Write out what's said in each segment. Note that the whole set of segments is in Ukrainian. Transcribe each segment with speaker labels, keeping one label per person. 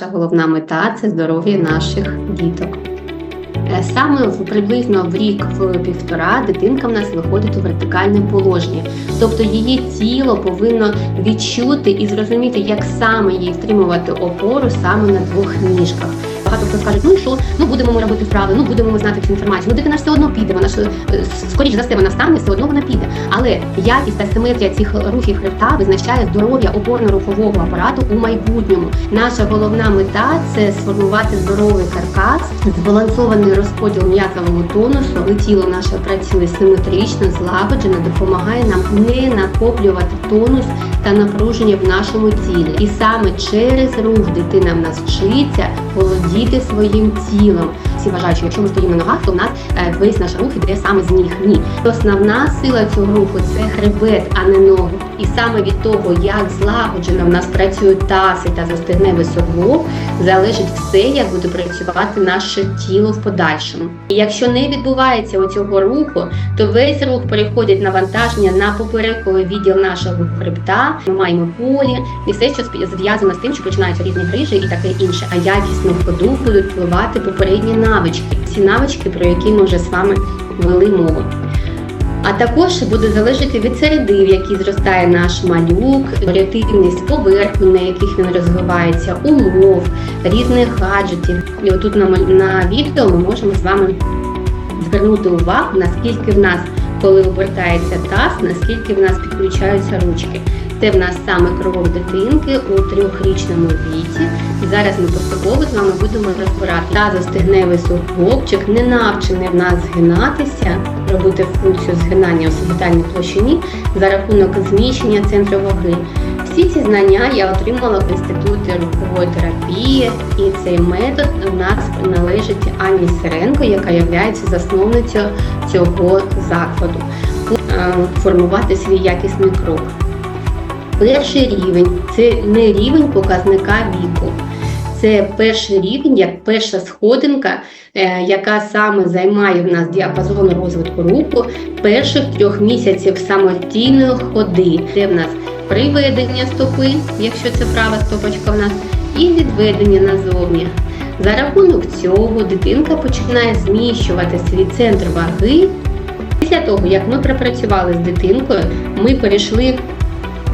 Speaker 1: наша головна мета це здоров'я наших діток. Е, Саме в приблизно в рік в півтора дитинка в нас виходить у вертикальне положення, тобто її тіло повинно відчути і зрозуміти, як саме їй втримувати опору саме на двох ніжках. Багато хто скаже, ну і що, ну будемо ми робити вправи, ну будемо ми знати цю інформацію. Ну дитина все одно піде, вона ж е, скоріш за все вона встане, все одно вона піде. Але якість та симетрія цих рухів хребта визначає здоров'я опорно-рухового апарату у майбутньому. Наша головна мета це сформувати здоровий каркас, збалансований розподіл м'язового тонусу, тіло наше працює симетрично, злагоджено, допомагає нам не накоплювати тонус та напруження в нашому тілі. І саме через рух дитина в нас вчиться володіти своїм тілом. Всі вважають, що якщо ми стоїмо на ногах, то в нас е, весь наш рух іде саме з ніг. Ні. Основна сила цього руху це хребет, а не ноги. І саме від того, як злагоджено в нас працює таз і та застигневий суглоб, залежить все, як буде працювати наше тіло в подальшому. І якщо не відбувається оцього руху, то весь рух переходить навантаження на поперековий відділ нашого хребта. Ми маємо болі і все, що зв'язано з тим, що починаються різні грижі і таке інше. А якісно ходу будуть впливати попередні навички, ці навички, про які ми вже з вами вели мову. А також буде залежати від середи, в якій зростає наш малюк, варіативність поверхні, на яких він розвивається, умов, різних гаджетів. І отут на, на відео ми можемо з вами звернути увагу, наскільки в нас, коли обертається таз, наскільки в нас підключаються ручки. Це в нас саме кров дитинки у трьохрічному віці. Зараз ми поступово з вами будемо розбирати тазостегневий суглобчик, не навчений в нас згинатися, робити функцію згинання у субітальній площині за рахунок зміщення центру ваги. Всі ці знання я отримала в інституті рухової терапії, і цей метод у нас належить Ані Сиренко, яка є засновницею цього закладу. Е, Формувати свій якісний крок. Перший рівень це не рівень показника віку. Це перший рівень, як перша сходинка, е, яка саме займає в нас діапазон розвитку руху перших трьох місяців самостійної ходи. Це в нас приведення стопи, якщо це права стопочка в нас, і відведення назовні. За рахунок цього дитинка починає зміщувати свій центр ваги. Після того, як ми пропрацювали з дитинкою, ми перейшли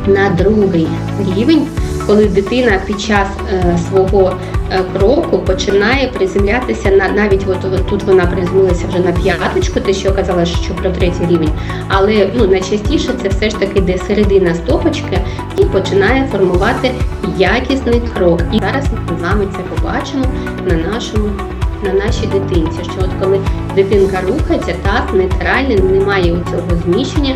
Speaker 1: на другий рівень, коли дитина під час е, свого е, кроку починає приземлятися на навіть от, тут вона приземлилася вже на п'яточку, те, що казала, що про третій рівень. Але ну найчастіше це все ж таки де середина стопочки і починає формувати якісний крок. І зараз ми з вами це побачимо на нашому. На нашій дитинці, що от коли дитинка рухається, таз нейтральний, немає у цього зміщення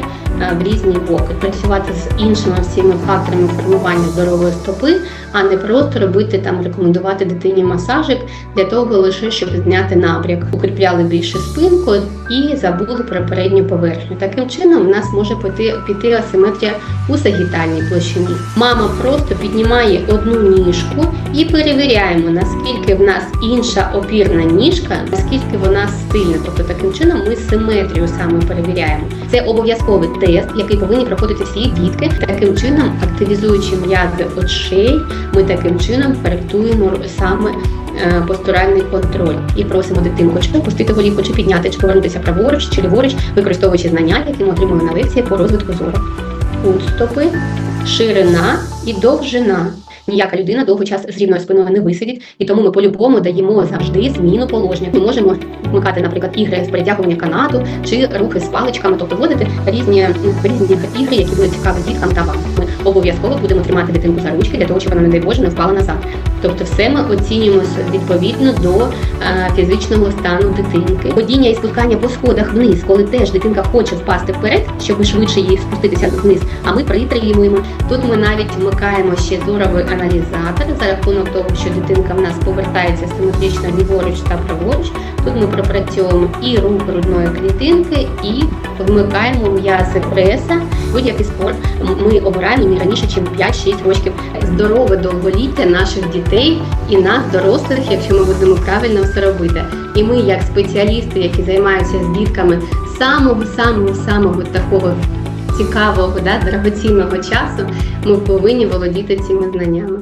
Speaker 1: в різні боки. Працювати з іншими всіми факторами формування здорової стопи, а не просто робити там, рекомендувати дитині масажик для того лише, щоб зняти набряк. Укріпляли більше спинку і забули про передню поверхню. Таким чином, в нас може піти, асиметрія у сагітальній площині. Мама просто піднімає одну ніжку і перевіряємо, наскільки в нас інша опірна ніжка, наскільки вона сильна. Тобто таким чином ми симетрію саме перевіряємо. Це обов'язковий тест, який повинні проходити всі дітки. Таким чином, активізуючи м'язи очей, ми таким чином коректуємо саме постуральний контроль і просимо дитинку чи опустити голівку, чи підняти, чи повернутися праворуч, чи ліворуч, використовуючи знання, які ми отримали на лекції по розвитку зору. Кут стопи, ширина і довжина. Ніяка людина довгий час з рівною спиною не висидить, і тому ми по-любому даємо завжди зміну положення. Ми можемо вмикати, наприклад, ігри з перетягування канату чи рухи з паличками, тобто вводити різні різні ігри, які будуть цікаві діткам та вам. Обов'язково будемо тримати дитинку за ручки для того, щоб вона, не дай Боже, не впала назад. Тобто, все ми оцінюємо відповідно до е, фізичного стану дитинки. Ходіння і спускання по сходах вниз, коли теж дитинка хоче впасти вперед, щоб швидше їй спуститися вниз. А ми притримуємо. Тут ми навіть вмикаємо ще зоровий аналізатор за рахунок того, що дитинка в нас повертається симетрично ліворуч та праворуч. Тут ми пропрацьовуємо і рух грудної клітинки, і вмикаємо м'язи преса. Будь-який спорт ми обираємо раніше, ніж 5-6 років. Здорове довголіття наших дітей і нас, дорослих, якщо ми будемо правильно все робити. І ми, як спеціалісти, які займаються з дітками самого самого самого такого цікавого, да, дорогоцінного часу, ми повинні володіти цими знаннями.